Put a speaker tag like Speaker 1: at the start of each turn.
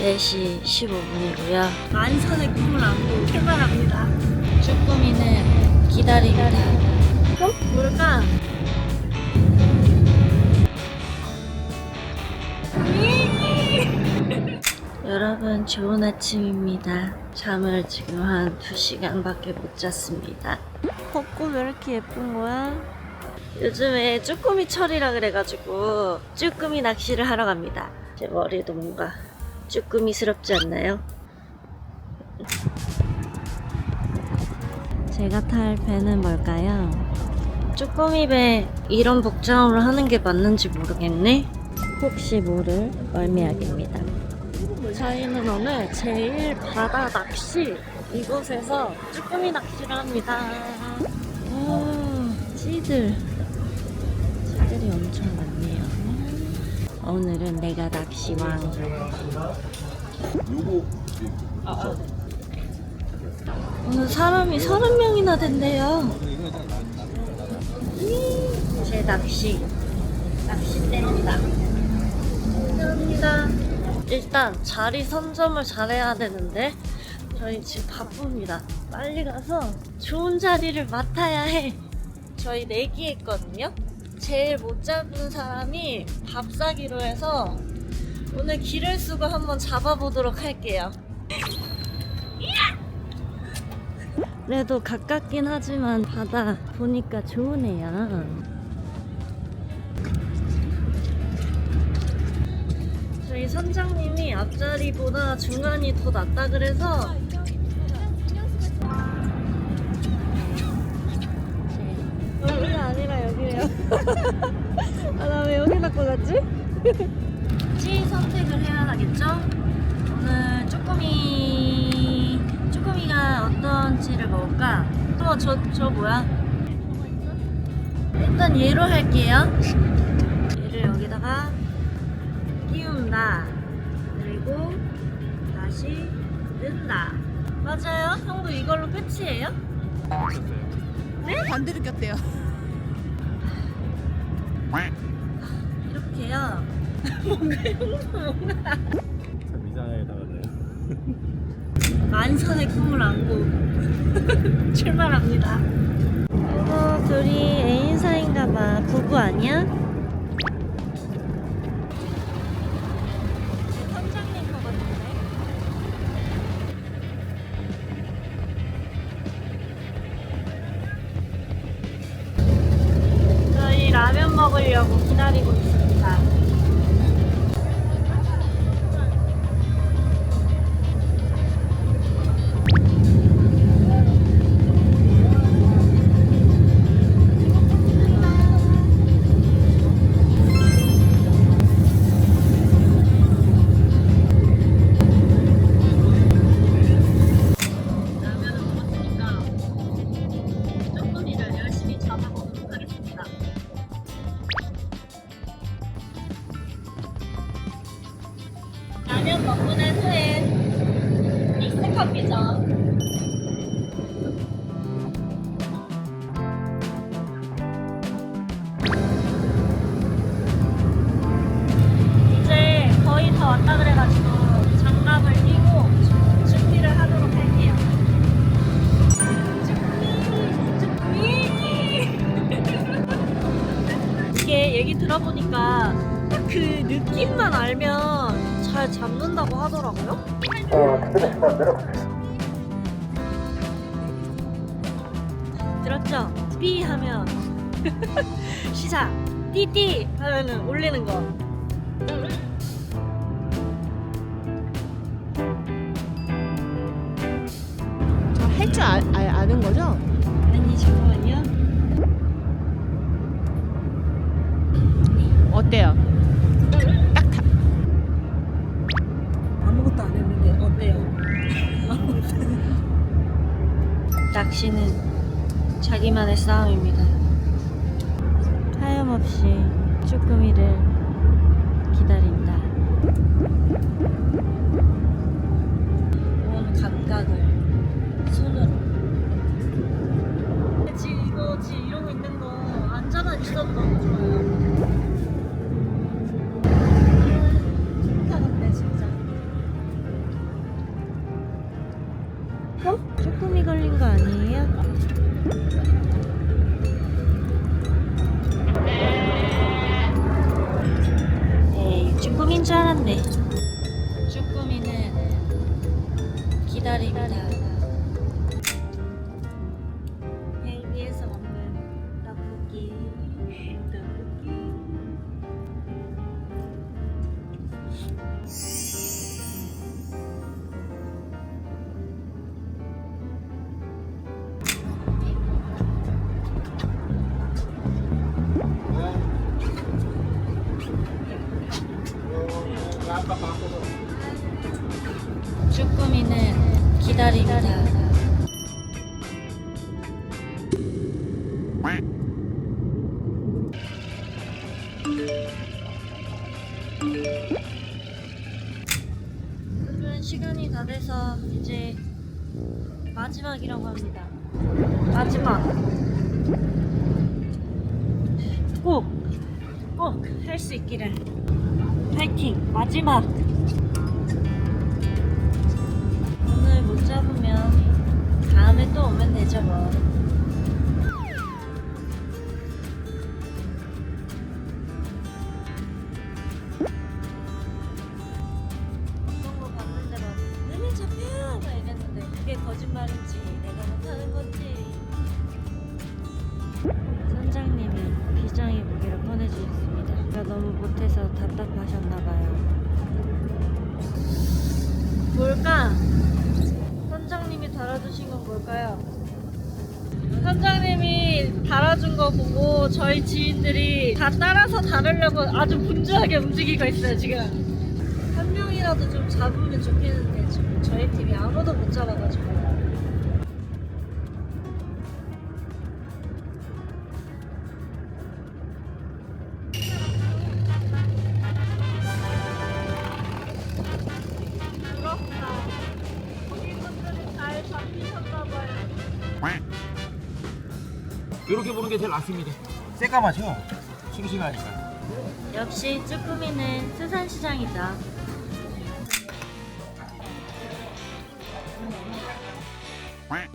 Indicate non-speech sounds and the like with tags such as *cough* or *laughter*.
Speaker 1: 4시 15분이고요.
Speaker 2: 만선의 꿈을 안고 출발합니다.
Speaker 1: 쭈꾸미는 기다립니다.
Speaker 2: 어? 뭘까? *laughs*
Speaker 1: 여러분 좋은 아침입니다. 잠을 지금 한 2시간밖에 못 잤습니다. 벚꽃 왜 이렇게 예쁜 거야? 요즘에 쭈꾸미 철이라 그래가지고 쭈꾸미 낚시를 하러 갑니다. 제 머리도 뭔가 쭈꾸미스럽지 않나요? 제가 탈 배는 뭘까요? 쭈꾸미 배 이런 복장으로 하는 게 맞는지 모르겠네. 혹시 모를 멀미약입니다. 저희는 오늘 제일 바다 낚시 이곳에서 쭈꾸미 낚시를 합니다. 오, 찌들. 찌들이 엄청 많네요. 오늘은 내가 낚시왕. 오늘 사람이 서른 명이나 된대요. 제 낚시. 낚싯대입니다. 감사합니다. 일단 자리 선점을 잘해야 되는데 저희 지금 바쁩니다. 빨리 가서 좋은 자리를 맡아야 해. 저희 내기 했거든요. 제일 못 잡은 사람이 밥 사기로 해서 오늘 기를 쓰고 한번 잡아보도록 할게요. 그래도 가깝긴 하지만 바다 보니까 좋으네요. 저희 선장님이 앞자리보다 중간이 더 낫다 그래서 여기래요. *laughs* 아, 나 왜 여기 갖고 갔지? *laughs* 찌 선택을 해야 하겠죠? 오늘 쪼꼬미, 쪼꼬미가 어떤 찌를 먹을까? 또 저, 저 뭐야? 일단 얘로 할게요. 얘를 여기다가 띄운다. 그리고 다시 뜬다. 맞아요? 형도 이걸로 끝이에요?
Speaker 2: 반대로 꼈대요.
Speaker 3: 참 이상하게 나가네요.
Speaker 2: 만선의 꿈을 안고 *laughs* 출발합니다.
Speaker 1: 이거 둘이 애인 사이인가봐. 부부 아니야?
Speaker 2: 선장님 거 같은데?
Speaker 1: 저희 라면 먹으려고 기다리고 있습니 믹스커피죠. 이제 거의 다 왔다 그래가지고 장갑을 끼고 준비를 하도록 할게요. 이게 얘기 들어보니까 딱 그 느낌만 알면 잘 잡는다고 하더라고요. 들었죠? 삐 하면 *laughs* 시작. 띠띠 하면은 올리는 거.
Speaker 2: 할줄 아는 거죠?
Speaker 1: 아니 잠깐만요.
Speaker 2: 어때요?
Speaker 1: 낚시는 자기만의 싸움입니다. 하염없이 쭈꾸미를 기다린다. 온 감각을 손으로. 조금이 걸린 거 아니에요? 에이, 쭈꾸미인 줄 알았네. 쭈꾸미는 기다립니다. 기다립니다. 오늘은 시간이 다 돼서 이제 마지막이라고 합니다. 마지막. 꼭, 꼭 할 수 있기를. 파이팅! 마지막! 되죠 뭐. 어떤 거 봤는데 막 눈이 잡혀! 막 이랬는데 그게 거짓말인지 내가 못하는 건지 선장님이 비장의 무기를 꺼내주셨습니다. 제가 너무 못해서 답답하셨나봐요. 뭘까? 선장님이 달아주신 건 뭘까요? 선장님이 달아준 거 보고 저희 지인들이 다 따라서 다르려고 아주 분주하게 움직이고 있어요 지금. 한 명이라도 좀 잡으면 좋겠는데 지금 저희 팀이 아무도 못 잡아가지고
Speaker 4: 이렇게 보는 게 제일 낫습니다. 새까맣죠? 싱싱하니까.
Speaker 1: 역시 쭈꾸미는 수산시장이죠.
Speaker 4: 꽝.